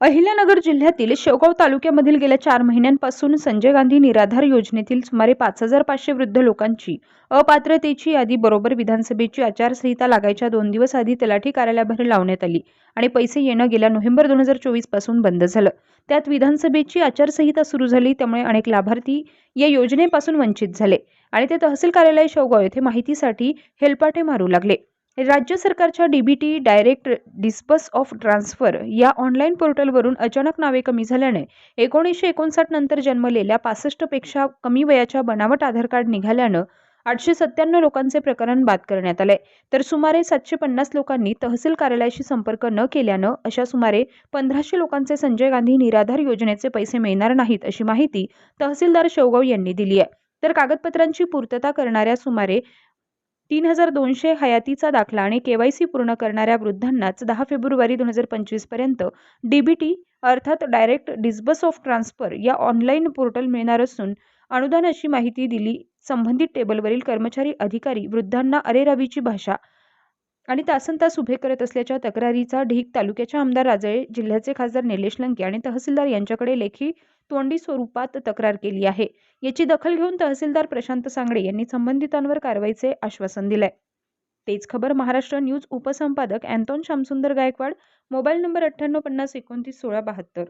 अहिल्यानगर जिल्ह्यातील शेवगाव तालुक्यामधील गेल्या चार महिन्यांपासून संजय गांधी निराधार योजनेतील सुमारे पाच हजार पाचशे वृद्ध लोकांची अपात्रतेची यादी बरोबर विधानसभेची आचारसंहिता लागायच्या दोन दिवस आधी तलाठी कार्यालयाबाहेर लावण्यात आली आणि पैसे येणं गेल्या नोव्हेंबर दोन हजार चोवीसपासून बंद झालं. त्यात विधानसभेची आचारसंहिता सुरू झाली त्यामुळे अनेक लाभार्थी या योजनेपासून वंचित झाले आणि ते तहसील कार्यालय शेवगाव येथे माहितीसाठी हेलपाटे मारू लागले. राज्य सरकारच्या DBT direct disbursal of transfer या ऑनलाईन पोर्टलवरून अचानक नावे कमी झाल्याने एकोणीसशे एकोणसाठ नंतर जन्मलेल्या पासष्टपेक्षा कमी वयाच्या बनावट आधार कार्ड निघाल्यानं आठशे सत्त्याण्णव लोकांचे प्रकरण बाद करण्यात आले. तर सुमारे सातशे पन्नास लोकांनी तहसील कार्यालयाशी संपर्क न केल्यानं अशा सुमारे पंधराशे लोकांचे संजय गांधी निराधार योजनेचे पैसे मिळणार नाहीत अशी माहिती तहसीलदार शेवगाव यांनी दिली आहे. तर कागदपत्रांची पूर्तता करणाऱ्या सुमारे तीन हजार दोनशे हयातीचा दाखला आणि केवायसी पूर्ण करणाऱ्या वृद्धांनाच दहा फेब्रुवारी दोन हजार पंचवीसपर्यंत डी बी टी अर्थात डायरेक्ट डिस्बस ऑफ ट्रान्सफर या ऑनलाईन पोर्टल मिळणार असून अनुदानाची माहिती दिली. संबंधित टेबलवरील कर्मचारी अधिकारी वृद्धांना अरेरावीची भाषा आणि तासन तास उभे करत असल्याच्या तक्रारीचा ढीक तालुक्याच्या आमदार राजळे जिल्ह्याचे खासदार निलेश लंके आणि तहसीलदार यांच्याकडे लेखी तोंडी स्वरूपात तक्रार केली आहे. याची दखल घेऊन तहसीलदार प्रशांत सांगडे यांनी संबंधितांवर कारवाईचे आश्वासन दिले तेच खबर महाराष्ट्र न्यूज उपसंपादक अँटॉन श्यामसुंदर गायकवाड मोबाईल नंबर अठ्ठ्याण्णव पन्नास एकोणतीस सोळा बहात्तर.